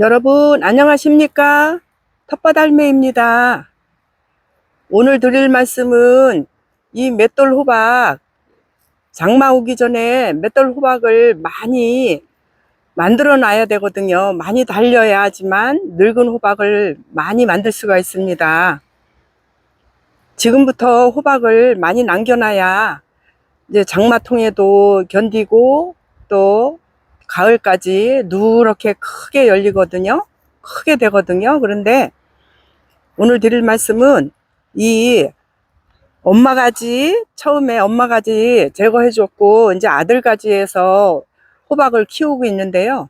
여러분 안녕하십니까? 텃밭알매입니다. 오늘 드릴 말씀은 이 맷돌 호박 장마 오기 전에 맷돌 호박을 많이 만들어 놔야 되거든요. 많이 달려야 하지만 늙은 호박을 많이 만들 수가 있습니다. 지금부터 호박을 많이 남겨놔야 이제 장마통에도 견디고 또 가을까지 누렇게 크게 열리거든요. 크게 되거든요. 그런데 오늘 드릴 말씀은 이 엄마 가지 처음에 엄마 가지 제거해 줬고 이제 아들 가지에서 호박을 키우고 있는데요.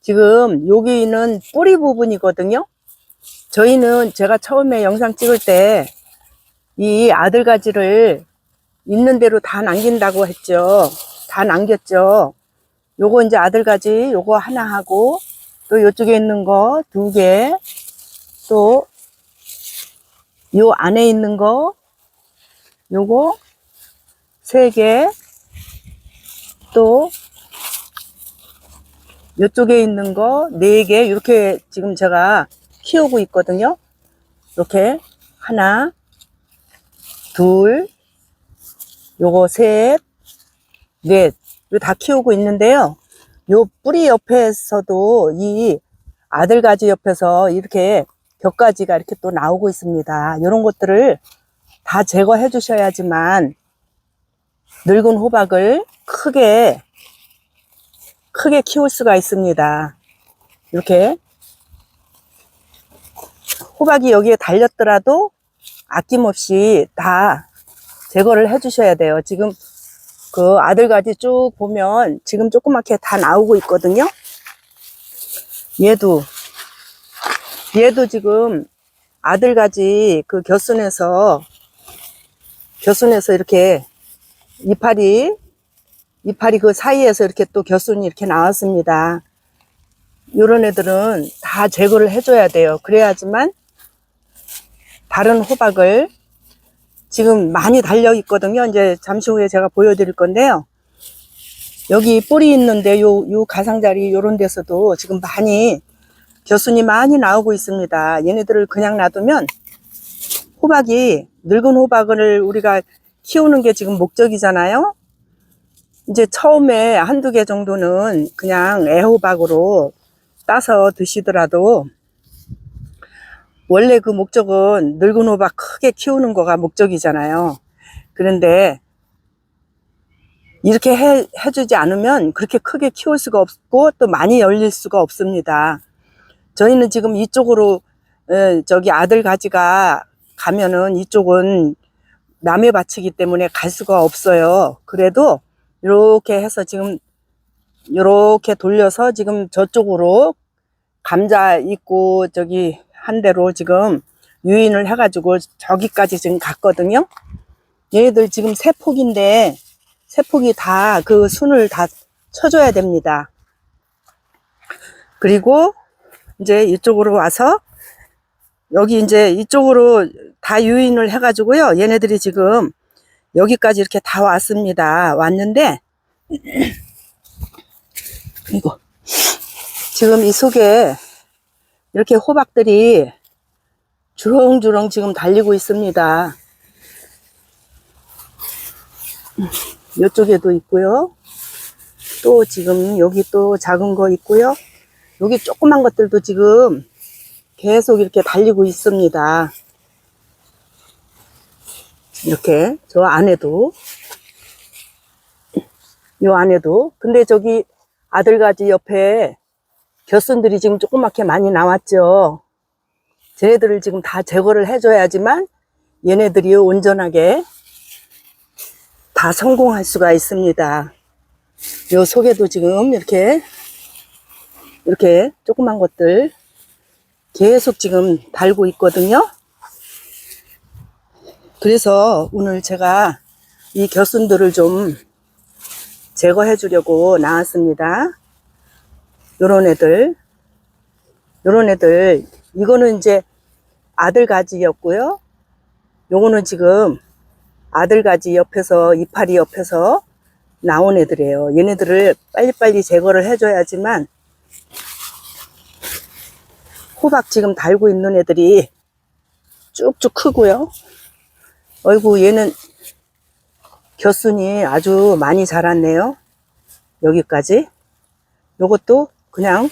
지금 여기는 뿌리 부분이거든요. 저희는 제가 처음에 영상 찍을 때 이 아들 가지를 있는 대로 다 남긴다고 했죠. 다 남겼죠. 요거 이제 아들 가지 요거 하나 하고 또 요쪽에 있는 거 두 개, 또 요 안에 있는 거 요거 세 개, 또 요쪽에 있는 거 네 개 이렇게 지금 제가 키우고 있거든요. 이렇게 하나, 둘, 요거 셋, 넷, 이거 다 키우고 있는데요. 요 뿌리 옆에서도 이 아들 가지 옆에서 이렇게 격가지가 이렇게 또 나오고 있습니다. 이런 것들을 다 제거해 주셔야지만 늙은 호박을 크게 크게 키울 수가 있습니다. 이렇게 호박이 여기에 달렸더라도 아낌없이 다 제거를 해 주셔야 돼요. 지금 그 아들가지 쭉 보면 지금 조그맣게 다 나오고 있거든요. 얘도 얘도 지금 아들가지 그 겨순에서 겨순에서 이렇게 이파리 이파리 그 사이에서 이렇게 또 겨순이 이렇게 나왔습니다. 요런 애들은 다 제거를 해줘야 돼요. 그래야지만 다른 호박을 지금 많이 달려 있거든요. 이제 잠시 후에 제가 보여드릴 건데요. 여기 뿌리 있는데 요, 요 가상자리 요런 데서도 지금 많이 겨순이 많이 나오고 있습니다. 얘네들을 그냥 놔두면 호박이 늙은 호박을 우리가 키우는 게 지금 목적이잖아요. 이제 처음에 한두 개 정도는 그냥 애호박으로 따서 드시더라도 원래 그 목적은 늙은 호박 크게 키우는 거가 목적이잖아요. 그런데 이렇게 해, 해주지 않으면 그렇게 크게 키울 수가 없고 또 많이 열릴 수가 없습니다. 저희는 지금 이쪽으로 에, 저기 아들 가지가 가면은 이쪽은 남의 밭이기 때문에 갈 수가 없어요. 그래도 이렇게 해서 지금 이렇게 돌려서 지금 저쪽으로 감자 있고 저기 한 대로 지금 유인을 해가지고 저기까지 지금 갔거든요. 얘들 지금 세 폭인데 세 폭이 다 그 순을 다 쳐줘야 됩니다. 그리고 이제 이쪽으로 와서 여기 이제 이쪽으로 다 유인을 해가지고요. 얘네들이 지금 여기까지 이렇게 다 왔습니다. 왔는데 이거 지금 이 속에 이렇게 호박들이 주렁주렁 지금 달리고 있습니다. 이쪽에도 있고요. 또 지금 여기 또 작은 거 있고요. 여기 조그만 것들도 지금 계속 이렇게 달리고 있습니다. 이렇게 저 안에도 요 안에도 근데 저기 아들가지 옆에 겨순들이 지금 조그맣게 많이 나왔죠. 쟤네들을 지금 다 제거를 해줘야지만 얘네들이 온전하게 다 성공할 수가 있습니다. 요 속에도 지금 이렇게 이렇게 조그만 것들 계속 지금 달고 있거든요. 그래서 오늘 제가 이 겨순들을 좀 제거해 주려고 나왔습니다. 요런 애들, 요런 애들, 이거는 이제 아들 가지였고요. 요거는 지금 아들 가지 옆에서, 이파리 옆에서 나온 애들이에요. 얘네들을 빨리빨리 제거를 해줘야지만 호박 지금 달고 있는 애들이 쭉쭉 크고요. 어이구, 얘는 겨순이 아주 많이 자랐네요. 여기까지. 요것도 그냥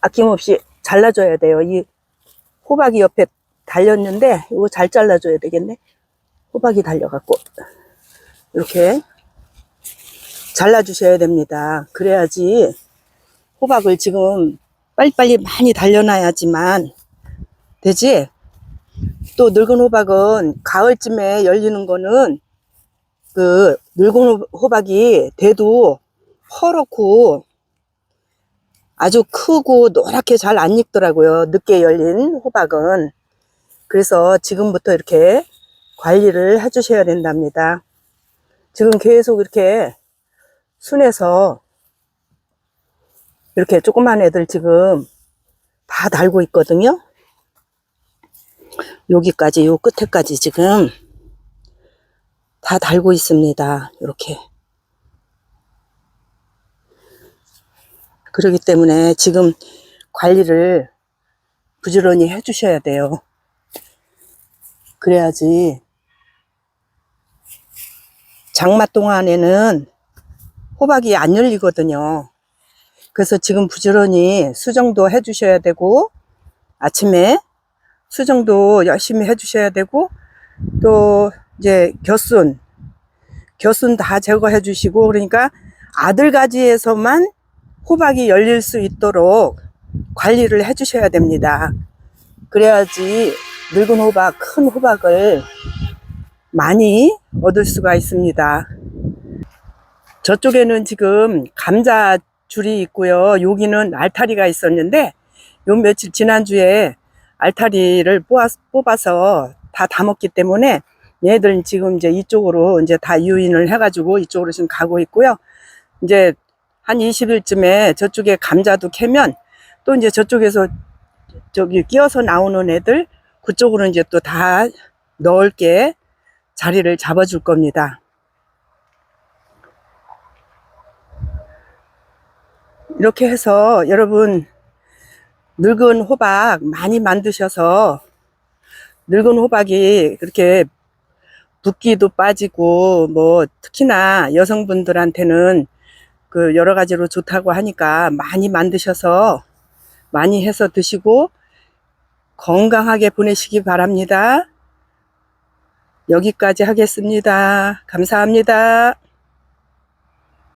아낌없이 잘라줘야 돼요. 이 호박이 옆에 달렸는데 이거 잘 잘라줘야 되겠네. 호박이 달려갖고 이렇게 잘라주셔야 됩니다. 그래야지 호박을 지금 빨리빨리 많이 달려놔야지만 되지. 또 늙은 호박은 가을쯤에 열리는 거는 그 늙은 호박이 돼도 퍼렇고 아주 크고 노랗게 잘 안 익더라고요. 늦게 열린 호박은. 그래서 지금부터 이렇게 관리를 해주셔야 된답니다. 지금 계속 이렇게 순에서 이렇게 조그만 애들 지금 다 달고 있거든요. 여기까지, 요 끝에까지 지금 다 달고 있습니다. 이렇게. 그렇기 때문에 지금 관리를 부지런히 해주셔야 돼요. 그래야지 장마 동안에는 호박이 안 열리거든요. 그래서 지금 부지런히 수정도 해주셔야 되고 아침에 수정도 열심히 해주셔야 되고 또 이제 겨순 겨순 다 제거해 주시고 그러니까 아들 가지에서만 호박이 열릴 수 있도록 관리를 해 주셔야 됩니다. 그래야지 늙은 호박, 큰 호박을 많이 얻을 수가 있습니다. 저쪽에는 지금 감자 줄이 있고요. 여기는 알타리가 있었는데 요 며칠 지난주에 알타리를 뽑아, 뽑아서 다 담았기 때문에 얘들은 지금 이제 이쪽으로 이제 다 유인을 해가지고 이쪽으로 지금 가고 있고요. 이제 한 20일쯤에 저쪽에 감자도 캐면 또 이제 저쪽에서 저기 끼어서 나오는 애들 그쪽으로 이제 또 다 넓게 자리를 잡아줄 겁니다. 이렇게 해서 여러분 늙은 호박 많이 만드셔서 늙은 호박이 그렇게 붓기도 빠지고 뭐 특히나 여성분들한테는 그 여러 가지로 좋다고 하니까 많이 만드셔서 많이 해서 드시고 건강하게 보내시기 바랍니다. 여기까지 하겠습니다. 감사합니다.